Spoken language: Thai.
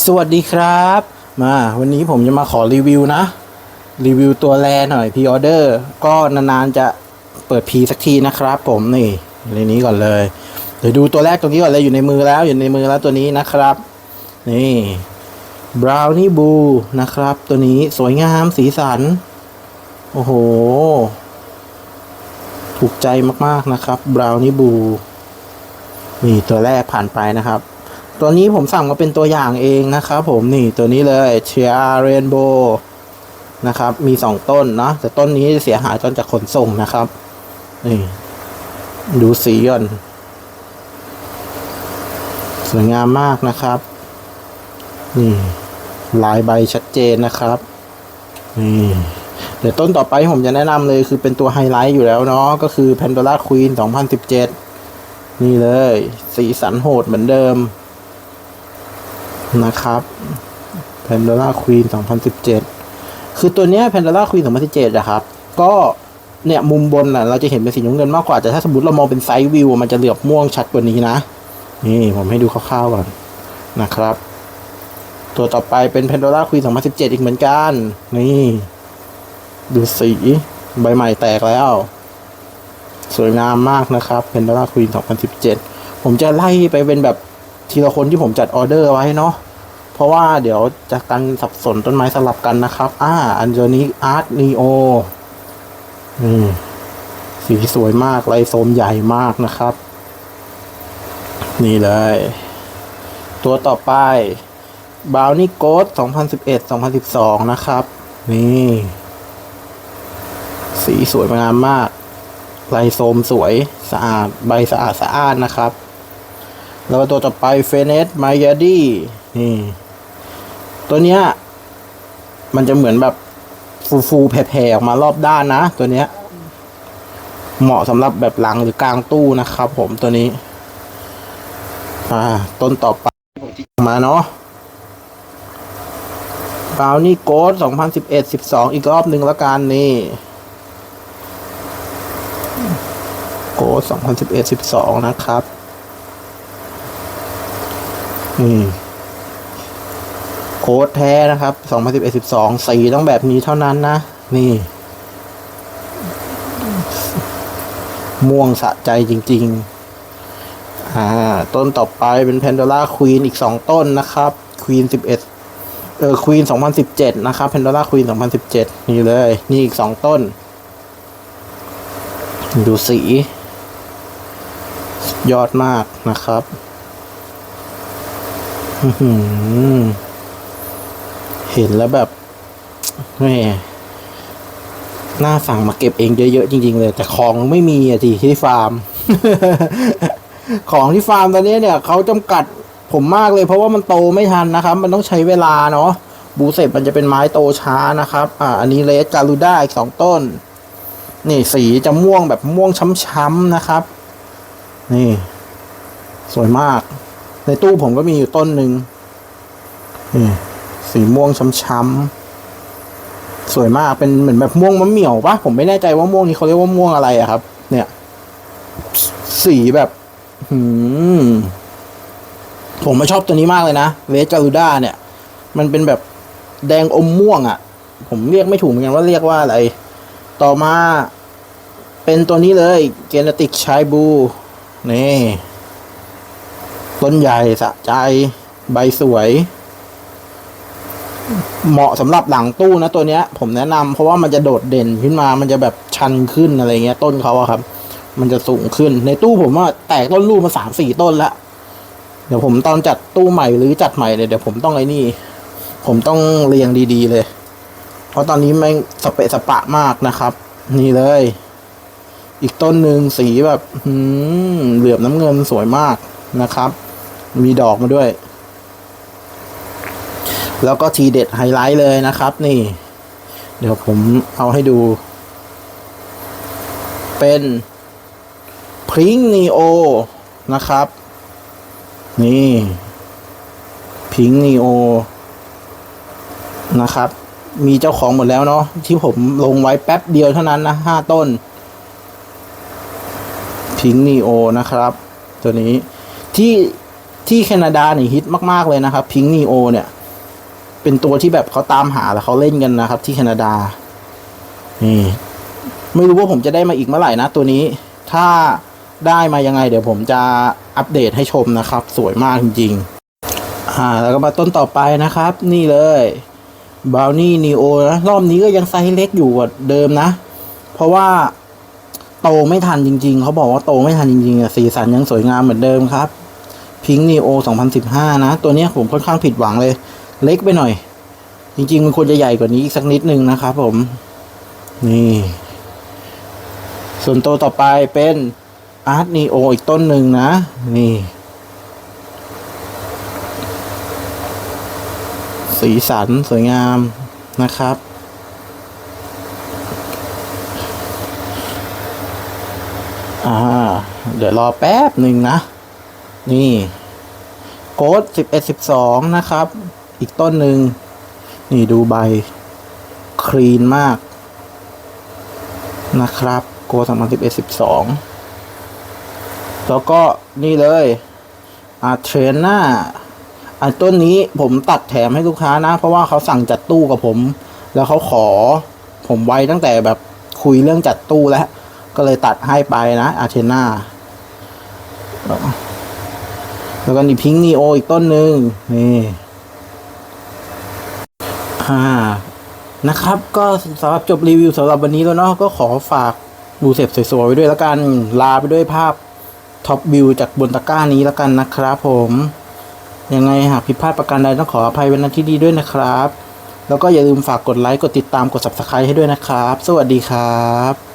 สวัสดีครับ มาวันนี้ผมจะมาขอรีวิวนะ รีวิวตัวแรหน่อยพีออเดอร์ก็นานๆจะเปิดพีสักทีนะครับ ผมนี่ในนี้ก่อนเลยเดี๋ยวดูตัวแรกตรงนี้ก่อนเลยอยู่ในมือแล้วอยู่ในมือแล้วตัวนี้นะครับ นี่บราวนี่บูนะครับ ตัวนี้สวยงามสีสัน โอ้โห ถูกใจมากๆนะครับบราวนี่บูนี่ตัวแรกผ่านไปนะครับ ตัวนี้ผมสั่งมาเป็นตัวอย่างเองนะครับผมนี่ตัวนี้เลยเชียร์เรนโบนะครับมีสองต้นเนาะแต่ต้นนี้เสียหายตอนจากขนส่งนะครับ นี่ ดูสีก่อนสวยงามมากนะครับ นี่ลายใบชัดเจนนะครับ นี่เดี๋ยวต้นต่อไปผมจะแนะนำเลยคือเป็นตัวไฮไลท์อยู่แล้วเนาะก็คือ Pandora Queen 2017 นี่เลย สีสันโหดเหมือนเดิม นะครับ Pandora Queen 2017 คือตัวเนี้ย Pandora Queen 2017อะครับก็เนี่ยมุมบนน่ะเราจะเห็นเป็นสีน้ำเงินมากกว่า แต่ถ้าสมมติเรามองเป็นไซด์วิวมันจะเหลือบม่วงชัดกว่านี้นะ นี่ผมให้ดูคร่าวๆก่อนนะครับ ตัวต่อไปเป็น Pandora Queen 2017 อีกเหมือนกัน นี่ ดูสีใบใหม่แตกแล้ว สวยงามมากนะครับ Pandora Queen 2017 ผมจะไล่ไปเป็นแบบ ทีละคนที่ผมจัดออเดอร์ไว้เนาะเพราะว่าเดี๋ยวจะกันสับสนต้นไม้สลับกันนะครับ อ่า อันเจนี้อาร์ตนีโออืมสีสวยมากลายโสมใหญ่มากนะครับ นี่เลย ตัวต่อไปบ o วนี่โกด2011 2012 นะครับ นี่ สีสวยงามมากลายโสมสวยสะอาด ใบสะอาดสะอาดนะครับ แล้วก็ตัวต่อไปเฟเนสไมยาดี้นี่ ตัวเนี้ย มันจะเหมือนแบบฟูฟูๆแผ่ๆออกมารอบด้านนะ ตัวเนี้ย เหมาะสำหรับแบบหลังหรือกลางตู้นะครับผมตัวนี้ อ่า ต้นต่อไปมาเนาะบาวนี่โกด2011 12 อีกรอบหนึ่งล้วกันนี่ โกด2011 12 นะครับ โค้ดแท้นะครับ2011 12สีต้องแบบนี้เท่านั้นนะ นี่ ม่วงสะใจจริง ๆ อ่า ต้นต่อไปเป็น Pandora Queen อีกสองต้นนะครับ Queen 11 เออ Queen 2017 นะครับ Pandora Queen 2017 นี่เลย นี่อีกสองต้น ดูสี ยอดมากนะครับ เห็นแล้วแบบแม่หน่าสั่งมาเก็บเองเยอะๆจริง ๆ เลย แต่ของไม่มีอะทีที่ฟาร์ม ของที่ฟาร์มตอนนี้เนี่ยเขาจำกัดผมมากเลย เพราะว่ามันโตไม่ทันนะครับ มันต้องใช้เวลาเนาะบูเสร็จมันจะเป็นไม้โตช้านะครับ อ่า อันนี้เลสการูด้าอีกสองต้น นี่สีจะม่วงแบบม่วงช้ำๆนะครับ นี่ สวยมาก ในตู้ผมก็มีอยู่ต้นหนึ่งนี่สีม่วงช้ำๆสวยมากเป็นเหมือนแบบม่วงมะเหมี่ยวปะผมไม่แน่ใจว่าม่วงนี้เขาเรียกว่าม่วงอะไรอะครับ เนี่ย สีแบบหืมผมมาชอบตัวนี้มากเลยนะเวสการูด้าเนี่ย มันเป็นแบบแดงอมม่วงอะ่ะ ผมเรียกไม่ถูกเหมือนกันว่าเรียกว่าอะไร ต่อมาเป็นตัวนี้เลยเกนติกชายบู นี่ ต้นใหญ่สะใจ ใบสวย เหมาะสำหรับหลังตู้นะตัวเนี้ย ผมแนะนำเพราะว่ามันจะโดดเด่นขึ้นมา มันจะแบบชันขึ้นอะไรเงี้ย ต้นเขาอะครับ มันจะสูงขึ้นในตู้ผมว่าแตกต้นลูกมาสามสี่ต้นละเดี๋ยวผมตอนจัดตู้ใหม่หรือจัดใหม่เนี่ยเดี๋ยวผมต้องไอ้นี่ ผมต้องเรียงดีๆเลย เพราะตอนนี้แม่งสเปะสปะมากนะครับ นี่เลย อีกต้นหนึ่งสีแบบเหลือบน้ำเงินสวยมากนะครับ มีดอกมาด้วย แล้วก็ทีเด็ดไฮไลท์เลยนะครับ นี่ เดี๋ยวผมเอาให้ดู เป็นพริงนีโอนะครับ นี่พิงนีโอนะครับ มีเจ้าของหมดแล้วเนาะที่ผมลงไว้แป๊บเดียวเท่านั้นนะห้าต้น พิงนีโอนะครับ ตัวนี้ที่ ที่แคนาดาเนี่ยฮิตมากๆเลยนะครับพิงนีโอเนี่ย เป็นตัวที่แบบเขาตามหาแล้วเขาเล่นกันนะครับ ที่แคนาดา นี่ ไม่รู้ว่าผมจะได้มาอีกเมื่อไหร่นะตัวนี้ ถ้าได้มายังไง เดี๋ยวผมจะอัปเดตให้ชมนะครับ สวยมากจริงๆ อ่า แล้วก็มาต้นต่อไปนะครับ นี่เลยบ o วนี่นีโอนะรอบนี้ก็ยังไซส์เล็กอยู่กว่าเดิมนะ เพราะว่าโตไม่ทันจริง ๆ เขาบอกว่าโตไม่ทันจริงๆอะสีสันยังสวยงามเหมือนเดิมครับ พิงนีโอ2015 นะ ตัวนี้ผมค่อนข้างผิดหวังเลย เล็กไปหน่อย จริงๆ มันควรจะใหญ่กว่านี้อีกสักนิดนึงนะครับผม นี่ ส่วนตัวต่อไปเป็นอาร์ตนีโออีกต้นหนึ่งนะ นี่ สีสันสวยงามนะครับอ่าเดี๋ยวรอแป๊บหนึ่งนะ นี่โค้ดสิบเอ็ดสิบสองนะครับ อีกต้นหนึ่ง นี่ดูใบ คลีนมาก นะครับ โกสองพันสิบเอ็ดสิบสองแล้วก็นี่เลยอาเทรน่าอันต้นนี้ผมตัดแถมให้ลูกค้านะ เพราะว่าเขาสั่งจัดตู้กับผม แล้วเขาขอ ผมไว้ตั้งแต่แบบคุยเรื่องจัดตู้แล้ว ก็เลยตัดให้ไปนะอาเทน่า แล้วก็นี่พิงนีโออีกต้นหนึ่งนี่อ่านะครับ ก็สำหรับจบรีวิวสำหรับวันนี้แล้วเนาะก็ขอฝากดูเสพสวยๆไว้ด้วยแล้วกันลาไปด้วยภาพท็อปวิวจากบนตะกร้านี้แล้วกันนะครับผมยังไงหากผิดพลาดประการใดต้องขออภัยเป็นนันที่ดีด้วยนะครับ แล้วก็อย่าลืมฝากกดไลค์ กดติดตามกด subscribe ให้ด้วยนะครับ สวัสดีครับ